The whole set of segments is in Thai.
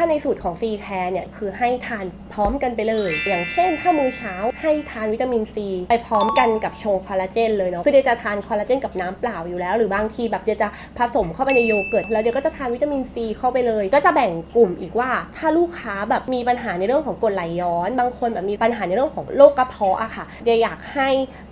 ถ้าในสูตรของซีแคร์เนี่ยคือให้ทานพร้อมกันไปเลย อย่างเช่น ถ้ามื้อเช้าให้ทานวิตามินซีไปพร้อมกันกับชงคอลลาเจนเลยเนาะคือเดยวจะทานคอลลาเจนกับน้ำเปล่าอยู่แล้ว หรือบางทีแบบเดยวจะผสมเข้าไปในโยเกิร์ตแล้วเดี๋ยวก็จะทานวิตามินซีเข้าไปเลย ก็จะแบ่งกลุ่มอีกว่า ถ้าลูกค้าแบบมีปัญหาในเรื่องของกรดไหลย้อน บางคนแบบมีปัญหาในเรื่องของโรคกระเพาะอะค่ะเดยวอยากให้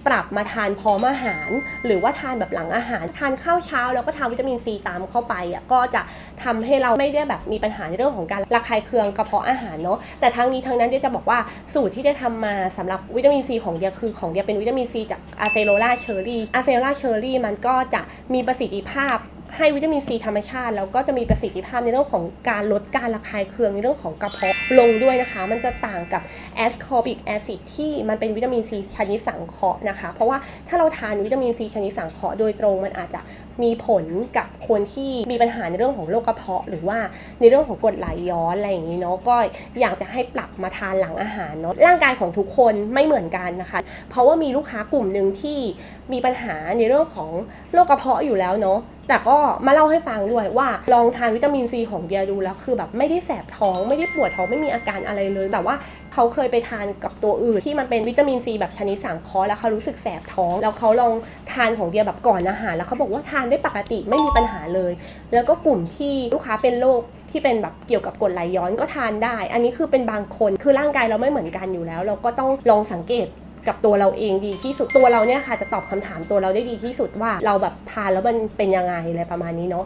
ปรับมาทานพร้อมอาหาร หรือว่าทานแบบหลังอาหาร ทานข้าวเช้าแล้วก็ทานวิตามินซีตามเข้าไปอะก็จะทำให้เราไม่ได้แบบมีปัญหาในเรื่องของการระคายเคืองกระเพาะอาหารเนาะแต่ทั้งนี้ทั้งนั้นเดียจะบอกว่าสูตรที่ได้ทำมาสำหรับวิตามินซีของเดียคือของเดียเป็นวิตามินซีจากอะเซโ l ลาเชอร์รี่อะเซโ l ลาเชอร์รี่มันก็จะมีประสิทธิภาพให้วิตามินซีธรรมชาติ แล้วก็จะมีประสิทธิภาพในเรื่องของการลดการระคายเคืองในเรื่องของกระเพาะลงด้วยนะคะ มันจะต่างกับแอสคอบิกแอซิดที่มันเป็นวิตามินซีชนิดสังเคราะห์นะคะ เพราะว่าถ้าเราทานวิตามินซีชนิดสังเคราะห์โดยตรงมันอาจจะ มีผลกับคนที่มีปัญหาในเรื่องของโรคกระเพาะ หรือว่าในเรื่องของกรดไหลย้อนอะไรอย่างนี้เนาะก็อยากจะให้ปรับมาทานหลังอาหารเนาะร่างกายของทุกคนไม่เหมือนกันนะคะ เพราะว่ามีลูกค้ากลุ่มหนึ่งที่มีปัญหาในเรื่องของโรคกระเพาะอยู่แล้วเนาะแต่ก็มาเล่าให้ฟังด้วยว่าลองทานวิตามินซีของเดียดูแล้วคือแบบไม่ได้แสบท้องไม่ได้ปวดท้องไม่มีอาการอะไรเลย แต่ว่าเขาเคยไปทานกับตัวอื่น ที่มันเป็นวิตามินซีแบบชนิดสังเคราะห์แล้วเขารู้สึกแสบท้อง แล้วเขาลองทานของเดียแบบก่อนอาหารแล้วเขาบอกว่าทานได้ปกติไม่มีปัญหาเลย แล้วก็กลุ่มที่ลูกค้าเป็นโรคที่เป็นแบบเกี่ยวกับกรดไหลย้อนก็ทานได้ อันนี้คือเป็นบางคนคือร่างกายเราไม่เหมือนกันอยู่แล้ว เราก็ต้องลองสังเกตกับตัวเราเองดีที่สุดตัวเราเนี่ยค่ะจะตอบคำถามตัวเราได้ดีที่สุดว่าเราแบบทานแล้วมันเป็นยังไงอะไรประมาณนี้เนาะ